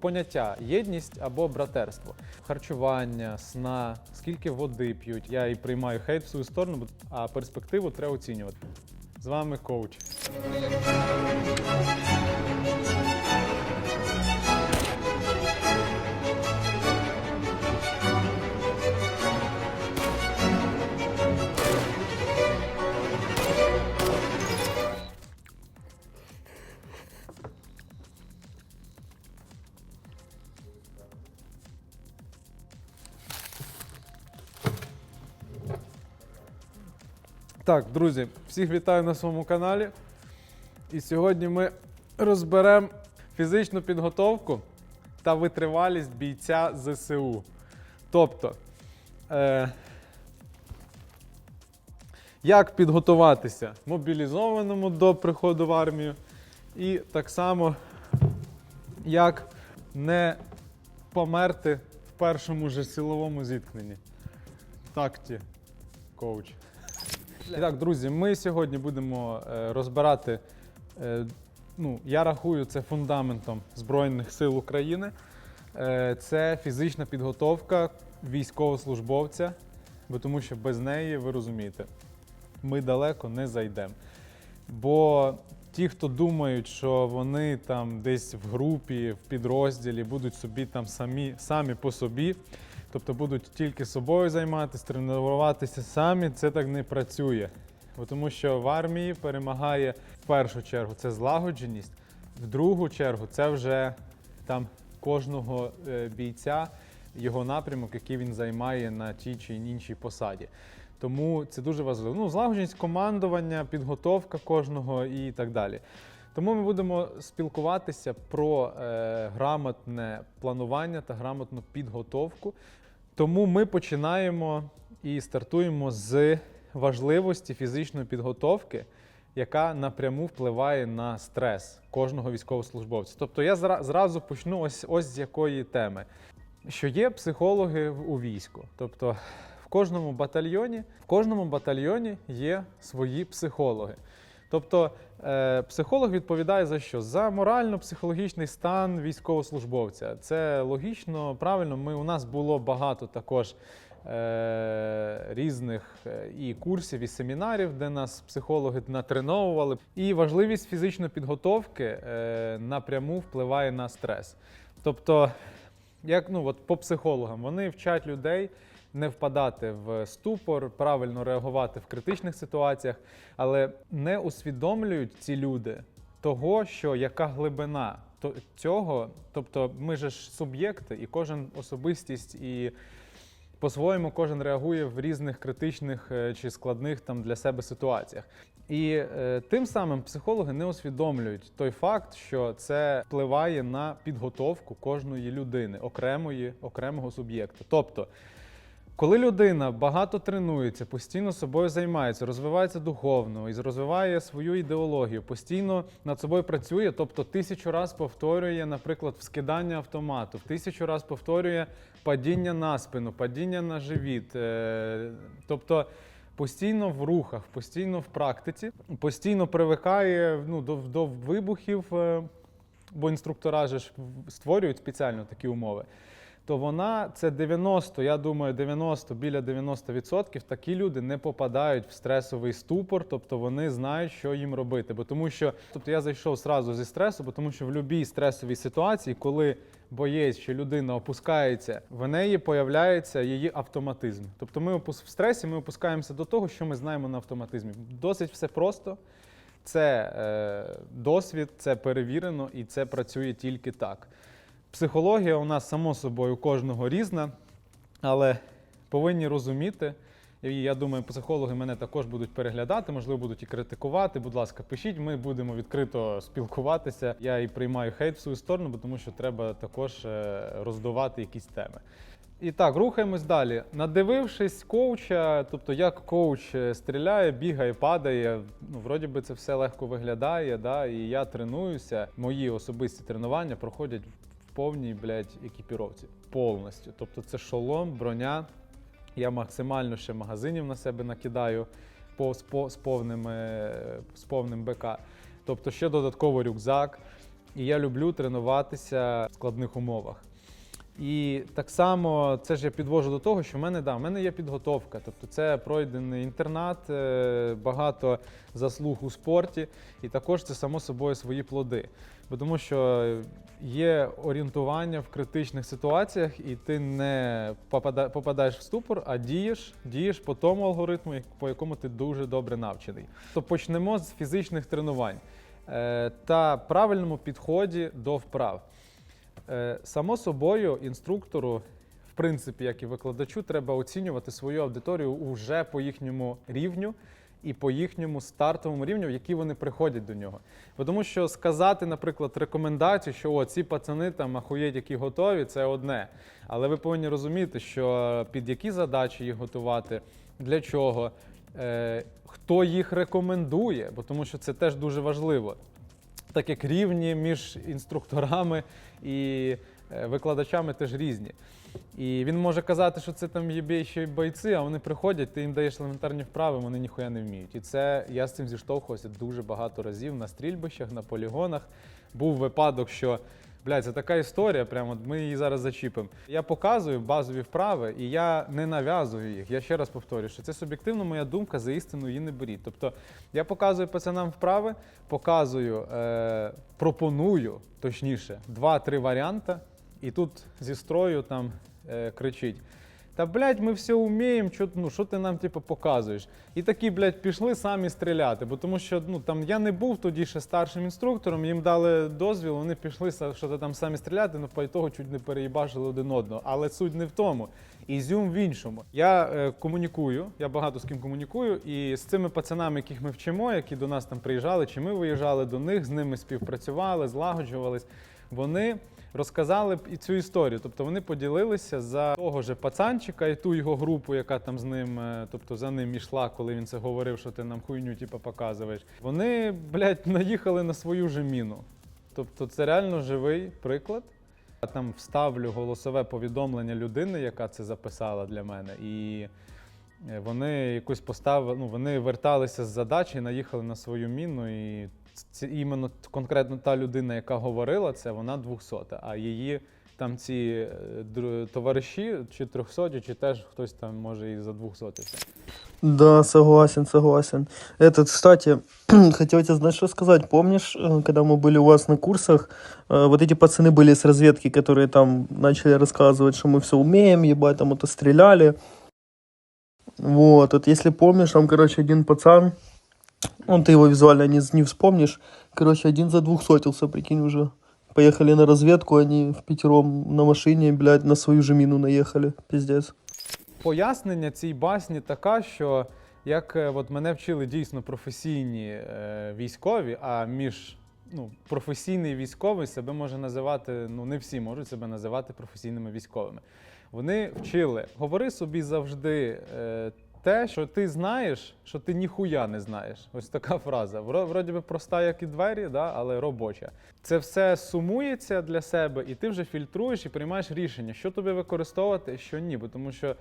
Поняття єдність або братерство, харчування, сна, скільки води п'ють. Я і приймаю хейт в свою сторону, а перспективу треба оцінювати. З вами коуч. Так, друзі, всіх вітаю на своєму каналі. І сьогодні ми розберемо фізичну підготовку та витривалість бійця ЗСУ. Тобто, е, як підготуватися мобілізованому до приходу в армію, і так само, як не померти в першому же силовому зіткненні. Так, ті, коуч. І так, друзі, ми сьогодні будемо е, розбирати. е, ну, я рахую це фундаментом Збройних сил України. Е, це фізична підготовка військовослужбовця, бо тому що без неї, ви розумієте, ми далеко не зайдемо. Бо ті, хто думають, що вони там десь в групі, в підрозділі будуть собі там самі, самі по собі, тобто будуть тільки собою займатися, тренуватися самі, це так не працює. Тому що в армії перемагає в першу чергу це злагодженість, в другу чергу це вже там кожного е, бійця, його напрямок, який він займає на тій чи іншій посаді. Тому це дуже важливо. Ну, злагодженість командування, підготовка кожного і так далі. Тому ми будемо спілкуватися про е, грамотне планування та грамотну підготовку. Тому ми починаємо і стартуємо з важливості фізичної підготовки, яка напряму впливає на стрес кожного військовослужбовця. Тобто я зра- зразу почну ось, ось з якої теми. Що є психологи у війську. Тобто кожному батальйоні, в кожному батальйоні є свої психологи. Тобто е, психолог відповідає за що? За морально-психологічний стан військовослужбовця. Це логічно, правильно. Ми, у нас було багато також е, різних е, і курсів, і семінарів, де нас психологи натреновували. І важливість фізичної підготовки е, напряму впливає на стрес. Тобто, як ну от по психологам, вони вчать людей не впадати в ступор, правильно реагувати в критичних ситуаціях, але не усвідомлюють ці люди того, що яка глибина цього. Тобто, ми ж суб'єкти, і кожен особистість і. По-своєму кожен реагує в різних критичних е, чи складних там для себе ситуаціях. І е, тим самим психологи не усвідомлюють той факт, що це впливає на підготовку кожної людини, окремої, окремого суб'єкта. Тобто, коли людина багато тренується, постійно собою займається, розвивається духовно і розвиває свою ідеологію, постійно над собою працює, тобто тисячу раз повторює, наприклад, вскидання автомату, тисячу раз повторює падіння на спину, падіння на живіт. е, Тобто постійно в рухах, постійно в практиці, постійно привикає ну, до, до вибухів, е, бо інструктора ж створюють спеціально такі умови то вона це 90, я думаю, 90, біля 90% такі люди не попадають в стресовий ступор, тобто вони знають, що їм робити. Бо тому що, тобто я зайшов зразу зі стресу, бо тому що в будь-якій стресовій ситуації, коли боєць чи людина опускається, в неї появляється її автоматизм. Тобто ми в стресі ми опускаємося до того, що ми знаємо на автоматизмі. Досить все просто. Це е, досвід, це перевірено і це працює тільки так. Психологія у нас, само собою, кожного різна, але повинні розуміти. І я думаю, психологи мене також будуть переглядати, можливо, будуть і критикувати. Будь ласка, пишіть, ми будемо відкрито спілкуватися. Я і приймаю хейт в свою сторону, тому що треба також е, роздувати якісь теми. І так, рухаємось далі. Надивившись коуча, тобто як коуч е, стріляє, бігає, падає, ну, вроді би це все легко виглядає, да, і я тренуюся. Мої особисті тренування проходять повній, блядь, екіпіровці. Повністю. Тобто це шолом, броня. Я максимально ще магазинів на себе накидаю по, з, по, з, повним, е, з повним БК. Тобто ще додатково рюкзак. і я люблю тренуватися в складних умовах. І так само це ж я підвожу до того, що в мене да, в мене є підготовка. Тобто це пройдений інтернат, е, багато заслуг у спорті, і також це само собою свої плоди. Бо тому що є орієнтування в критичних ситуаціях, і ти не попадаєш в ступор, а дієш, дієш по тому алгоритму, по якому ти дуже добре навчений. То почнемо з фізичних тренувань е, та правильному підході до вправ. Е, Само собою, інструктору, в принципі, як і викладачу, треба оцінювати свою аудиторію уже по їхньому рівню і по їхньому стартовому рівню, в який вони приходять до нього. Бо Тому що сказати, наприклад, рекомендацію, що о, ці пацани там ахуєть, які готові, це одне. Але ви повинні розуміти, що під які задачі їх готувати, для чого, е, хто їх рекомендує, бо тому що це теж дуже важливо так як рівні між інструкторами і е, викладачами теж різні. І він може казати, що це там єбейші бойці, а вони приходять, ти їм даєш елементарні вправи, вони ніхуя не вміють. І це я з цим зіштовхувався дуже багато разів на стрільбищах, на полігонах. Був випадок, що блядь, це така історія, прямо ми її зараз зачіпимо. Я показую базові вправи, і я не нав'язую їх. Я ще раз повторюю, що це суб'єктивно моя думка, за істину її не беріть. Тобто я показую пацанам вправи, показую, е, пропоную, точніше, два-три варіанти, і тут зі строю там е, кричить. Та блядь, ми все вміємо, що, ну, що ти нам типу, показуєш? І такі, блядь, пішли самі стріляти. Бо тому що ну, там, я не був тоді ще старшим інструктором, їм дали дозвіл, вони пішли що там самі стріляти, ну по того чуть не переїбашили один одного. Але суть не в тому. Ізюм в іншому. Я е, комунікую, я багато з ким комунікую, і з цими пацанами, яких ми вчимо, які до нас там приїжджали, чи ми виїжджали до них, з ними співпрацювали, злагоджувались. Вони розказали б і цю історію. Тобто вони поділилися за того же пацанчика і ту його групу, яка там з ним, е, тобто за ним ішла, коли він це говорив, що ти нам хуйню типу, показуєш. Вони, блядь, наїхали на свою же міну. Тобто це реально живий приклад. Я там вставлю голосове повідомлення людини, яка це записала для мене, і е, вони якусь поставили, ну вони верталися з задачі, наїхали на свою міну, і це іменно конкретно та людина, яка говорила це, вона 200, а її там ці е, дру- товариші, чи 300, чи теж хтось там може і за 200. Да, согласен, согласен. Этот, кстати, хотел тебе, знаешь, что сказать? Помнишь, э, когда мы были у вас на курсах, э, вот эти пацаны были с разведки, которые там начали рассказывать, что мы все умеем, ебать, там это стреляли. Вот, вот если помнишь, там, короче, один пацан, он ты его визуально не, не вспомнишь, короче, один за двухсотился, прикинь, уже. Поехали на разведку, они в пятером на машине, блядь, на свою же мину наехали, пиздец. Пояснення цій басні така, що як е, от мене вчили дійсно професійні е, військові, а між ну, професійний військовий себе може називати, ну не всі можуть себе називати професійними військовими. Вони вчили, говори собі завжди е, те, що ти знаєш, що ти ніхуя не знаєш. Ось така фраза. Вро- Вроді би проста, як і двері, да, але робоча. Це все сумується для себе, і ти вже фільтруєш і приймаєш рішення, що тобі використовувати, що ні. Бо тому що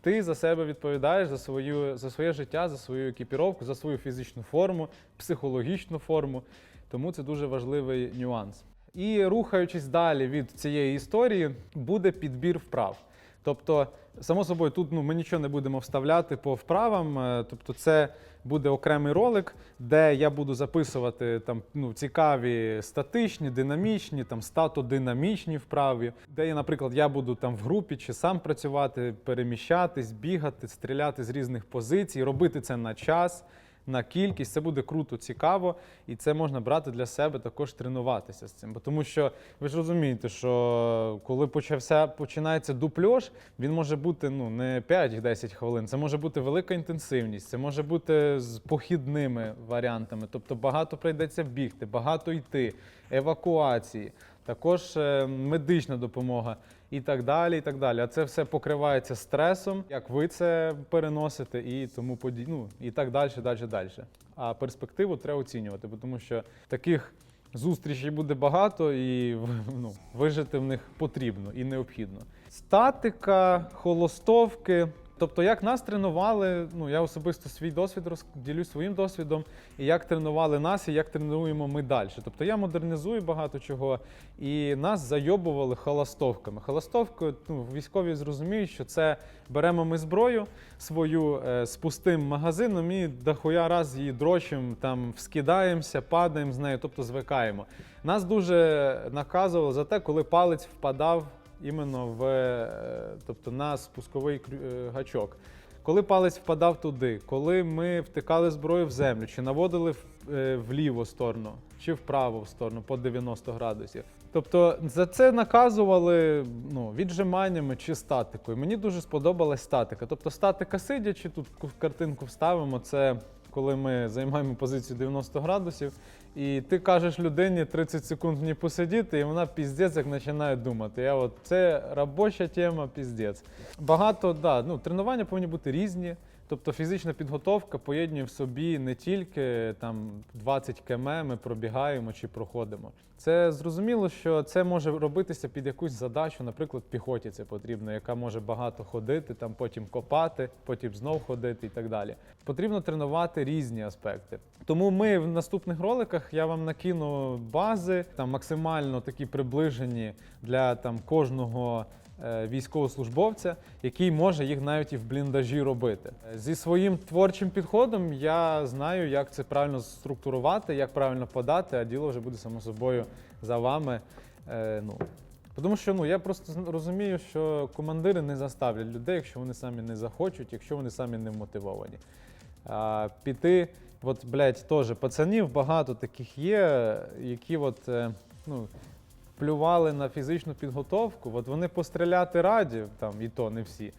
ти за себе відповідаєш за свою за своє життя, за свою екіпіровку, за свою фізичну форму, психологічну форму. Тому це дуже важливий нюанс. І рухаючись далі від цієї історії, буде підбір вправ. Тобто, само собою, тут ну, ми нічого не будемо вставляти по вправам. е, Тобто, це буде окремий ролик, де я буду записувати там ну, цікаві статичні, динамічні, там статодинамічні вправи, де, я, наприклад, я буду там в групі чи сам працювати, переміщатись, бігати, стріляти з різних позицій, робити це на час. На кількість це буде круто, цікаво, і це можна брати для себе також тренуватися з цим. Бо тому що ви ж розумієте, що коли почався починається дупльош, він може бути ну не 5-10 хвилин. Це може бути велика інтенсивність, це може бути з похідними варіантами. Тобто багато прийдеться бігти, багато йти, евакуації, також е, медична допомога і так далі. І так далі. А це все покривається стресом, як ви це переносите, і тому поді... ну, і так далі, далі, далі. А перспективу треба оцінювати, тому що таких зустрічей буде багато, і ну, вижити в них потрібно і необхідно. Статика, холостовки, Тобто, як нас тренували, ну я особисто свій досвід роз- ділюсь своїм досвідом, і як тренували нас, і як тренуємо ми далі. Тобто я модернізую багато чого, і нас зайобували холостовками. Холостовкою, ну, військові зрозуміють, що це беремо ми зброю свою е, з пустим магазином і дохуя раз її дрочим, там вскидаємося, падаємо з нею, тобто звикаємо. Нас дуже наказували за те, коли палець впадав іменно в, е, тобто на спусковий е, гачок. Коли палець впадав туди, коли ми втикали зброю в землю, чи наводили в, е, ліву сторону, чи в сторону по 90 градусів. Тобто за це наказували ну, віджиманнями чи статикою. Мені дуже сподобалась статика. Тобто статика сидячи, тут картинку вставимо, це коли ми займаємо позицію 90 градусів, і ти кажеш людині 30 секунд в посидіти, і вона піздець як починає думати. Я от, це робоча тема, піздець. Багато, да, ну, тренування повинні бути різні. Тобто фізична підготовка поєднує в собі не тільки там 20 км ми пробігаємо чи проходимо. Це зрозуміло, що це може робитися під якусь задачу, наприклад, піхоті це потрібно, яка може багато ходити, там потім копати, потім знов ходити і так далі. Потрібно тренувати різні аспекти. Тому ми в наступних роликах я вам накину бази, там максимально такі приближені для там кожного військовослужбовця, який може їх навіть і в бліндажі робити. Е, Зі своїм творчим підходом я знаю, як це правильно структурувати, як правильно подати, а діло вже буде само собою за вами. Е, ну, тому що ну, я просто розумію, що командири не заставлять людей, якщо вони самі не захочуть, якщо вони самі не мотивовані. А, піти, от, блядь, теж пацанів багато таких є, які от, е, ну, плювали на фізичну підготовку, от вони постріляти раді, там, і то не всі,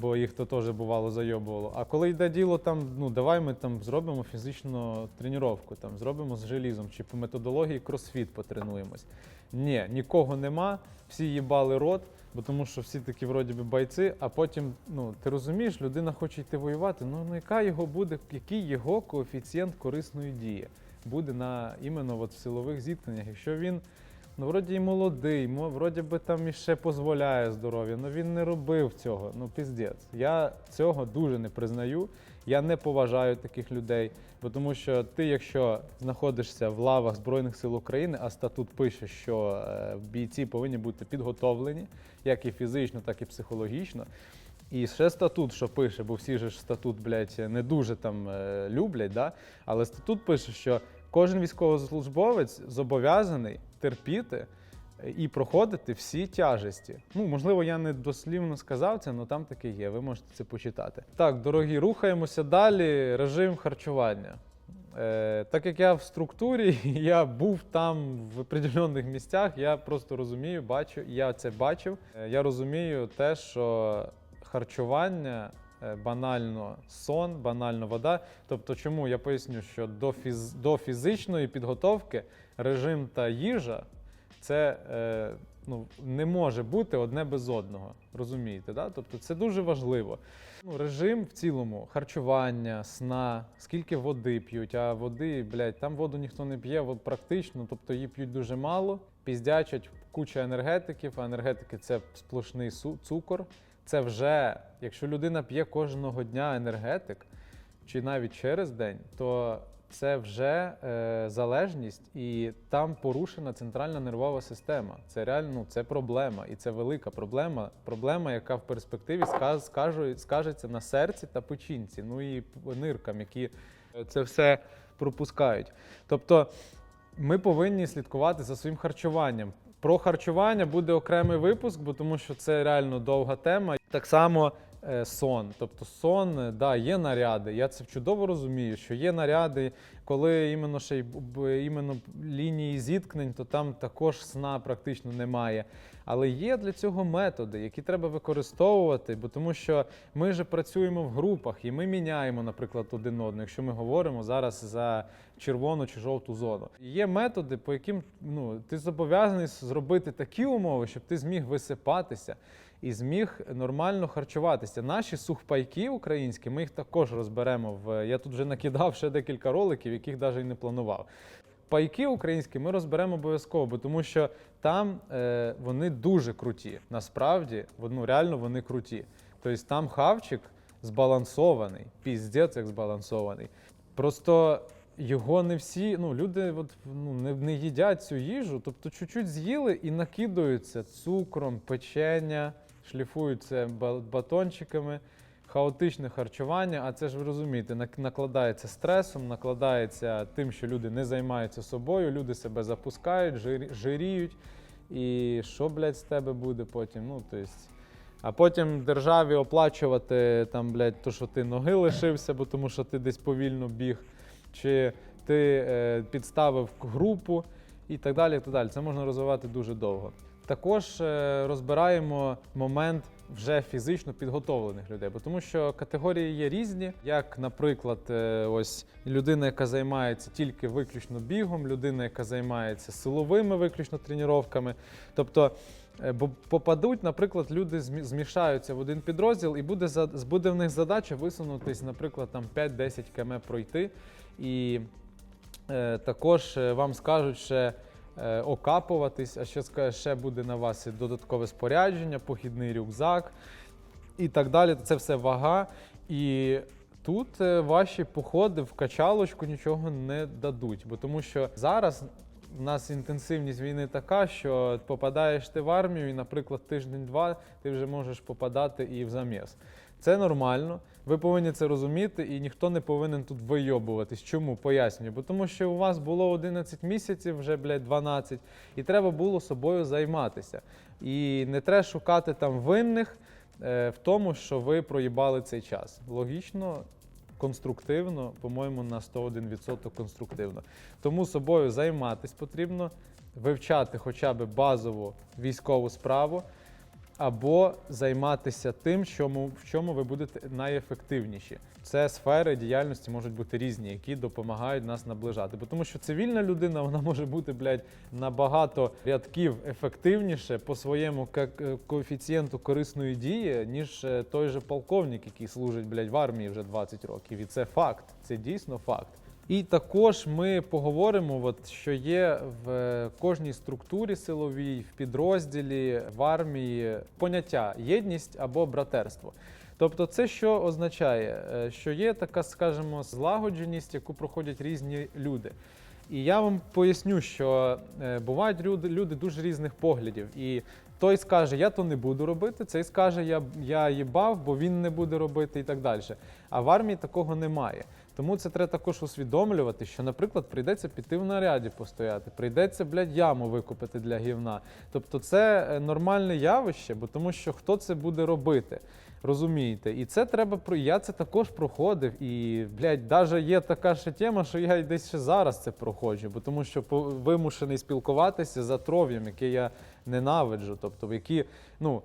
бо їх то теж бувало зайобувало. А коли йде діло, там, ну давай ми там зробимо фізичну тренування, там, зробимо з желізом чи по методології кросфіт потренуємось. Ні, нікого нема, всі їбали рот, бо тому що всі такі вроді би бойці, а потім, ну, ти розумієш, людина хоче йти воювати, ну, ну яка його буде, який його коефіцієнт корисної дії буде на іменно от в силових зіткненнях, якщо він Ну, вроді і молодий, мо- вроді би там іще дозволяє здоров'я, але він не робив цього. Ну, піздець. Я цього дуже не признаю. Я не поважаю таких людей, бо тому що ти, якщо знаходишся в лавах Збройних сил України, а статут пише, що е, бійці повинні бути підготовлені, як і фізично, так і психологічно. І ще статут, що пише, бо всі ж статут, блядь, не дуже там е, люблять, да? але статут пише, що кожен військовослужбовець зобов'язаний терпіти е, і проходити всі тяжесті. Ну, можливо, я не дослівно сказав це, але там таке є. Ви можете це почитати. Так, дорогі, рухаємося далі. Режим харчування. Е, так як я в структурі, я був там в определених місцях, я просто розумію, бачу, я це бачив. Е, я розумію те, що харчування. Е, Банально сон, банально вода. Тобто, чому я поясню, що до, фіз... до фізичної підготовки режим та їжа це е, ну, не може бути одне без одного. Розумієте, да? Тобто це дуже важливо. Ну, режим в цілому харчування, сна, скільки води п'ють, а води, блядь, там воду ніхто не п'є, практично, тобто її п'ють дуже мало, піздячать куча енергетиків, а енергетики це сплошний цукор. Це вже, якщо людина п'є кожного дня енергетик, чи навіть через день, то це вже е, залежність, і там порушена центральна нервова система. Це реально ну, це проблема, і це велика проблема. Проблема, яка в перспективі скажу, скажеться на серці та печінці, ну і ниркам, які е, це все пропускають. Тобто ми повинні слідкувати за своїм харчуванням. Про харчування буде окремий випуск, бо тому що це реально довга тема. Так само сон. Тобто сон, е, да, є наряди. Я це чудово розумію, що є наряди, коли іменно ще й іменно лінії зіткнень, то там також сна практично немає. Але є для цього методи, які треба використовувати, бо тому що ми же працюємо в групах і ми міняємо, наприклад, один одного, якщо ми говоримо зараз за червону чи жовту зону. Є методи, по яким ну, ти зобов'язаний зробити такі умови, щоб ти зміг висипатися і зміг нормально харчуватися. Наші сухпайки українські, ми їх також розберемо в. Я тут вже накидав ще декілька роликів, яких навіть і не планував. Пайки українські ми розберемо обов'язково, бо тому що там е, вони дуже круті. Насправді, ну, реально вони круті. Тобто там хавчик збалансований, піздець як збалансований. Просто його не всі, ну, люди от, ну, не, не їдять цю їжу, тобто чуть-чуть з'їли і накидаються цукром, печення, шліфуються батончиками, хаотичне харчування. А це ж ви розумієте, накладається стресом, накладається тим, що люди не займаються собою, люди себе запускають, жиріють. І що, блядь, з тебе буде потім? Ну, то есть, а потім державі оплачувати там, блядь, то, що ти ноги лишився, бо тому що ти десь повільно біг, чи ти е, підставив групу і так далі. і так далі. Це можна розвивати дуже довго. Також е, розбираємо момент вже фізично підготовлених людей, бо тому що категорії є різні, як, наприклад, е, ось людина, яка займається тільки виключно бігом, людина, яка займається силовими виключно тренуваннями. Тобто Е, Бо попадуть, наприклад, люди змішаються в один підрозділ, і буде буде в них задача висунутись, наприклад, там 5-10 км пройти. І також вам скажуть ще окапуватись, а ще ще буде на вас і додаткове спорядження, похідний рюкзак і так далі. Це все вага. І тут е, ваші походи в качалочку нічого не дадуть, бо тому що зараз. У нас інтенсивність війни така, що попадаєш ти в армію, і, наприклад, тиждень-два ти вже можеш попадати і в заміс. Це нормально. Ви повинні це розуміти, і ніхто не повинен тут вийобуватись. Чому? Пояснюю. Бо тому що у вас було 11 місяців, вже блядь, 12, і треба було собою займатися. І не треба шукати там винних е, в тому, що ви проїбали цей час. Логічно, конструктивно, по-моєму, на 101% конструктивно. Тому собою займатись потрібно, вивчати хоча б базову військову справу, або займатися тим, чому, в чому ви будете найефективніші. Це сфери діяльності можуть бути різні, які допомагають нас наближати. Бо тому що цивільна людина вона може бути блядь, набагато рядків ефективніше по своєму е, коефіцієнту корисної дії, ніж е, той же полковник, який служить блядь, в армії вже 20 років. І це факт, це дійсно факт. І також ми поговоримо, от, що є в е, кожній структурі силовій, в підрозділі, в армії поняття єдність або братерство. Тобто, це що означає? Е, Що є така, скажімо, злагодженість, яку проходять різні люди. І я вам поясню, що е, бувають люди, люди дуже різних поглядів. І той скаже, я то не буду робити, цей скаже, я, я їбав, бо він не буде робити і так далі. А в армії такого немає. Тому це треба також усвідомлювати, що, наприклад, прийдеться піти в наряді постояти, прийдеться, блядь, яму викупити для гівна. Тобто це е, нормальне явище, бо тому що хто це буде робити? Розумієте? І це треба про. Я це також проходив. І, блядь, навіть є така ще тема, що я десь ще зараз це проходжу, бо тому що вимушений спілкуватися за тров'ям, яке я ненавиджу. Тобто, які, ну,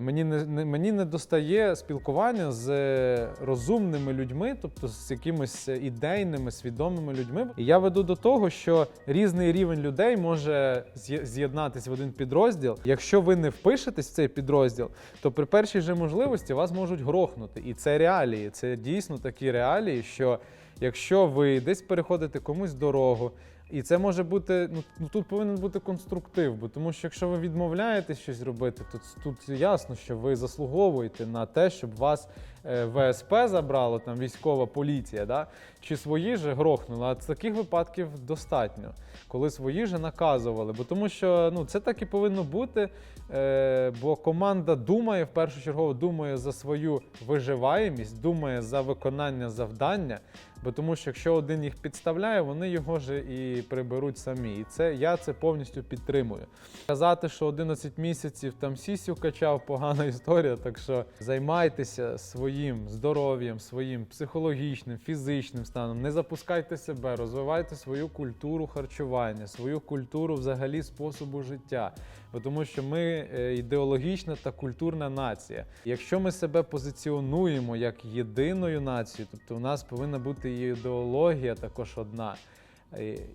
мені не, не мені не достає спілкування з е, розумними людьми, тобто з якимись е, ідейними, свідомими людьми. І я веду до того, що різний рівень людей може з'єднатися в один підрозділ. Якщо ви не впишетесь в цей підрозділ, то при першій же можливості вас можуть грохнути. І це реалії. Це дійсно такі реалії, що якщо ви десь переходите комусь дорогу. І це може бути, ну, ну тут повинен бути конструктив, бо тому що якщо ви відмовляєтесь щось робити, то тут ясно, що ви заслуговуєте на те, щоб вас е, ВСП забрало, там військова поліція, да? Чи свої же грохнули. А таких випадків достатньо, коли свої же наказували. Бо тому що ну, це так і повинно бути, е, бо команда думає, в першу чергу думає за свою виживаємість, думає за виконання завдання. Бо тому що якщо один їх підставляє, вони його ж і приберуть самі. І це я це повністю підтримую. Казати, що 11 місяців там сісю качав, погана історія. Так що займайтеся своїм здоров'ям, своїм психологічним, фізичним станом. Не запускайте себе, розвивайте свою культуру харчування, свою культуру взагалі способу життя. Тому що ми е, ідеологічна та культурна нація. Якщо ми себе позиціонуємо як єдиною нацією, тобто у нас повинна бути і ідеологія також одна.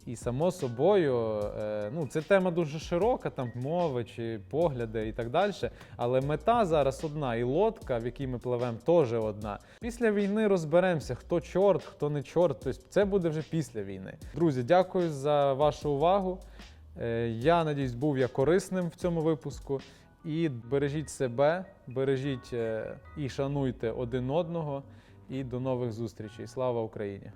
І, само собою, е, ну це тема дуже широка, там мови чи погляди і так далі. Але мета зараз одна, і лодка, в якій ми пливемо, теж одна. Після війни розберемося, хто чорт, хто не чорт. Тобто це буде вже після війни. Друзі, дякую за вашу увагу. Е, Я надіюсь, був я корисним в цьому випуску. І бережіть себе, бережіть е, і шануйте один одного. І до нових зустрічей. Слава Україні!